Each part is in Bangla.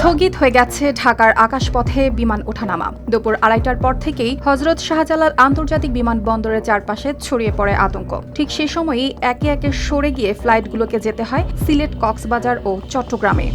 স্থগিত হয়ে গেছে ঢাকার আকাশপথে বিমান ওঠানামা। দুপুর আড়াইটার পর থেকেই হজরত শাহজালাল আন্তর্জাতিক বিমানবন্দরের চারপাশে ছড়িয়ে পড়ে আতঙ্ক। ঠিক সে সময়ই একে একে সরে গিয়ে ফ্লাইটগুলোকে যেতে হয় সিলেট, কক্সবাজার ও চট্টগ্রামে।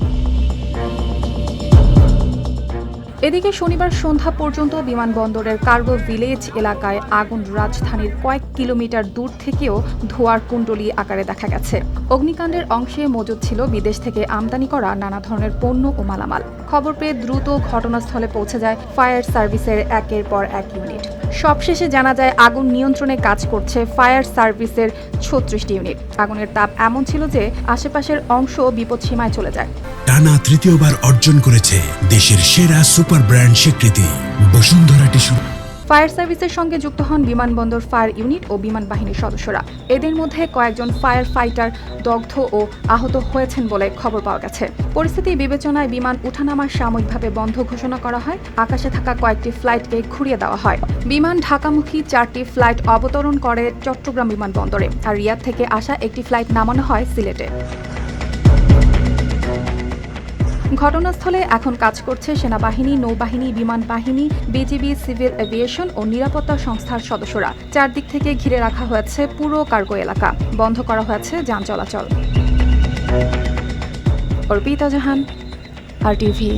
এদিকে শনিবার সন্ধ্যা পর্যন্ত বিমানবন্দরের কার্গো ভিলেজ এলাকায় আগুন রাজধানীর কয়েক কিলোমিটার দূর থেকেও ধোয়ার কুণ্ডলী আকারে দেখা গেছে। অগ্নিকাণ্ডের অংশে মজুদ ছিল বিদেশ থেকে আমদানি করা নানা ধরনের পণ্য ও মালামাল। খবর পেয়ে দ্রুত ঘটনাস্থলে পৌঁছে যায় ফায়ার সার্ভিসের একের পর এক ইউনিট। সবশেষে জানা যায়, আগুন নিয়ন্ত্রণে কাজ করছে ফায়ার সার্ভিসের ছত্রিশটি ইউনিট। আগুনের তাপ এমন ছিল যে আশেপাশের অংশ বিপদসীমায় চলে যায়। টানা তৃতীয়বার অর্জন করেছে দেশের সেরা সুপার ব্র্যান্ড স্বীকৃতি। বসুন্ধরা টিস্যু। ফায়ার সার্ভিসের সঙ্গে যুক্ত হন বিমানবন্দর ফায়ার ইউনিট ও বিমান বাহিনীর সদস্যরা। এদের মধ্যে কয়েকজন ফায়ার ফাইটার দগ্ধ ও আহত হয়েছেন বলে খবর পাওয়া গেছে। পরিস্থিতি বিবেচনায় বিমান উঠানামা সাময়িকভাবে বন্ধ ঘোষণা করা হয়। আকাশে থাকা কয়েকটি ফ্লাইটকে ঘুরিয়ে দেওয়া হয়। বিমান ঢাকামুখী চারটি ফ্লাইট অবতরণ করে চট্টগ্রাম বিমানবন্দরে। আর রিয়াদ থেকে আসা একটি ফ্লাইট নামানো হয় সিলেটে। ঘটনাস্থলে এখন কাজ করছে সেনাবাহিনী, নৌবাহিনী, বিমান বাহিনী, বিজিবি, সিভিল এভিয়েশন ও নিরাপত্তা সংস্থার সদস্যরা। চারদিক থেকে ঘিরে রাখা হয়েছে পুরো কার্গো এলাকা। বন্ধ করা হয়েছে যান চলাচল। Arpita Jahan, R TV.